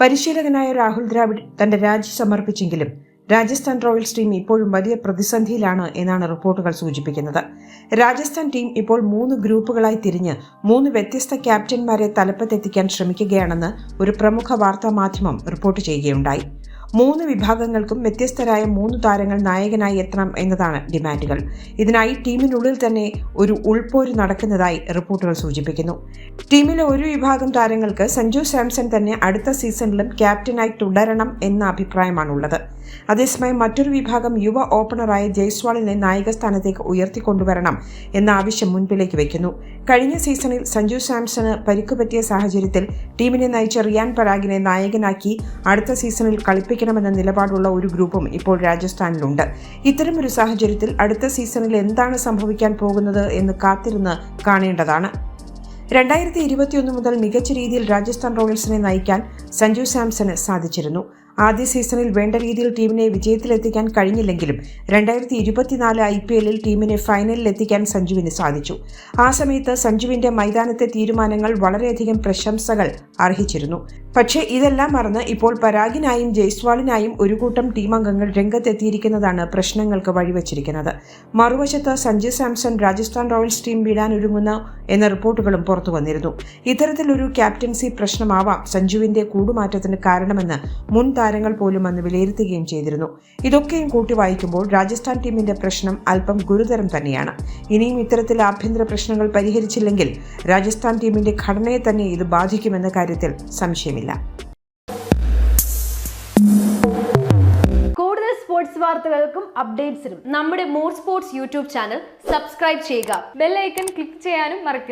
പരിശീലകനായ രാഹുൽ ദ്രാവിഡ് തന്റെ രാജി സമർപ്പിച്ചെങ്കിലും രാജസ്ഥാൻ റോയൽസ് ടീം ഇപ്പോഴും വലിയ പ്രതിസന്ധിയിലാണ് എന്നാണ് റിപ്പോർട്ടുകൾ സൂചിപ്പിക്കുന്നത്. രാജസ്ഥാൻ ടീം ഇപ്പോൾ മൂന്ന് ഗ്രൂപ്പുകളായി തിരിഞ്ഞ് മൂന്ന് വ്യത്യസ്ത ക്യാപ്റ്റന്മാരെ തലപ്പത്തെത്തിക്കാൻ ശ്രമിക്കുകയാണെന്ന് ഒരു പ്രമുഖ വാർത്താ മാധ്യമം റിപ്പോർട്ട് ചെയ്യുകയുണ്ടായി. മൂന്ന് വിഭാഗങ്ങൾക്കും വ്യത്യസ്തരായ മൂന്ന് താരങ്ങൾ നായകനായി എത്തണം എന്നതാണ് ഡിമാൻഡുകൾ. ഇതിനായി ടീമിനുള്ളിൽ തന്നെ ഒരു ഉൾപോര് നടക്കുന്നതായി റിപ്പോർട്ടുകൾ സൂചിപ്പിക്കുന്നു. ടീമിലെ ഒരു വിഭാഗം താരങ്ങൾക്ക് സഞ്ജു സാംസൺ തന്നെ അടുത്ത സീസണിലും ക്യാപ്റ്റനായി തുടരണം എന്ന അഭിപ്രായമാണുള്ളത്. അതേസമയം മറ്റൊരു വിഭാഗം യുവ ഓപ്പണറായ ജയ്സ്വാളിനെ നായിക സ്ഥാനത്തേക്ക് ഉയർത്തിക്കൊണ്ടുവരണം എന്ന ആവശ്യം മുൻപിലേക്ക് വയ്ക്കുന്നു കഴിഞ്ഞ സീസണിൽ സഞ്ജു സാംസണ് പരിക്ക് പറ്റിയ സാഹചര്യത്തിൽ ടീമിനെ നയിച്ച റിയാൻ പരാഗിനെ നായകനാക്കി അടുത്ത സീസണിൽ കളിപ്പിക്കണമെന്ന നിലപാടുള്ള ഒരു ഗ്രൂപ്പും ഇപ്പോൾ രാജസ്ഥാനിലുണ്ട്. ഇത്തരമൊരു സാഹചര്യത്തിൽ അടുത്ത സീസണിൽ എന്താണ് സംഭവിക്കാൻ പോകുന്നത് എന്ന് കാത്തിരുന്ന് കാണേണ്ടതാണ്. രണ്ടായിരത്തി ഇരുപത്തിയൊന്ന് മുതൽ മികച്ച രീതിയിൽ രാജസ്ഥാൻ റോയൽസിനെ നയിക്കാൻ സഞ്ജു സാംസന് സാധിച്ചിരുന്നു. ആദ്യ സീസണിൽ വേണ്ട രീതിയിൽ ടീമിനെ വിജയത്തിലെത്തിക്കാൻ കഴിഞ്ഞില്ലെങ്കിലും രണ്ടായിരത്തി ഇരുപത്തിനാല് ഐ പി എല്ലിൽ ടീമിനെ ഫൈനലിൽ എത്തിക്കാൻ സഞ്ജുവിന് സാധിച്ചു. ആ സമയത്ത് സഞ്ജുവിന്റെ മൈതാനത്തെ തീരുമാനങ്ങൾ വളരെയധികം പ്രശംസകൾ അർഹിച്ചിരുന്നു. പക്ഷേ ഇതെല്ലാം മറന്ന് ഇപ്പോൾ പരാഗിനായും ജയ്സ്വാളിനായും ഒരു കൂട്ടം ടീമംഗങ്ങൾ രംഗത്തെത്തിയിരിക്കുന്നതാണ് പ്രശ്നങ്ങൾക്ക് വഴിവെച്ചിരിക്കുന്നത്. മറുവശത്ത് സഞ്ജു സാംസൺ രാജസ്ഥാൻ റോയൽസ് ടീം വീടാൻ ഒരുങ്ങുന്ന എന്ന റിപ്പോർട്ടുകളും പുറത്തു വന്നിരുന്നു. ഇത്തരത്തിലൊരു ക്യാപ്റ്റൻസി പ്രശ്നമാവാം സഞ്ജുവിന്റെ കൂടുമാറ്റത്തിന് കാരണമെന്ന് മുൻ താരങ്ങൾ പോലും അന്ന് വിലയിരുത്തുകയും ചെയ്തിരുന്നു. ഇതൊക്കെയും കൂട്ടി വായിക്കുമ്പോൾ രാജസ്ഥാൻ ടീമിന്റെ പ്രശ്നം അല്പം ഗുരുതരം തന്നെയാണ്. ഇനിയും ഇത്തരത്തിൽ ആഭ്യന്തര പ്രശ്നങ്ങൾ പരിഹരിച്ചില്ലെങ്കിൽ രാജസ്ഥാൻ ടീമിന്റെ ഘടനയെ തന്നെ ഇത് ബാധിക്കുമെന്ന കാര്യത്തിൽ സംശയമില്ല. കൂടുതൽ സ്പോർട്സ് വാർത്തകൾക്കും അപ്ഡേറ്റ്സിനും നമ്മുടെ more sports YouTube channel subscribe ചെയ്യുക. ബെല്ലൈക്കൺ ക്ലിക്ക് ചെയ്യാനും മറക്കരുത്.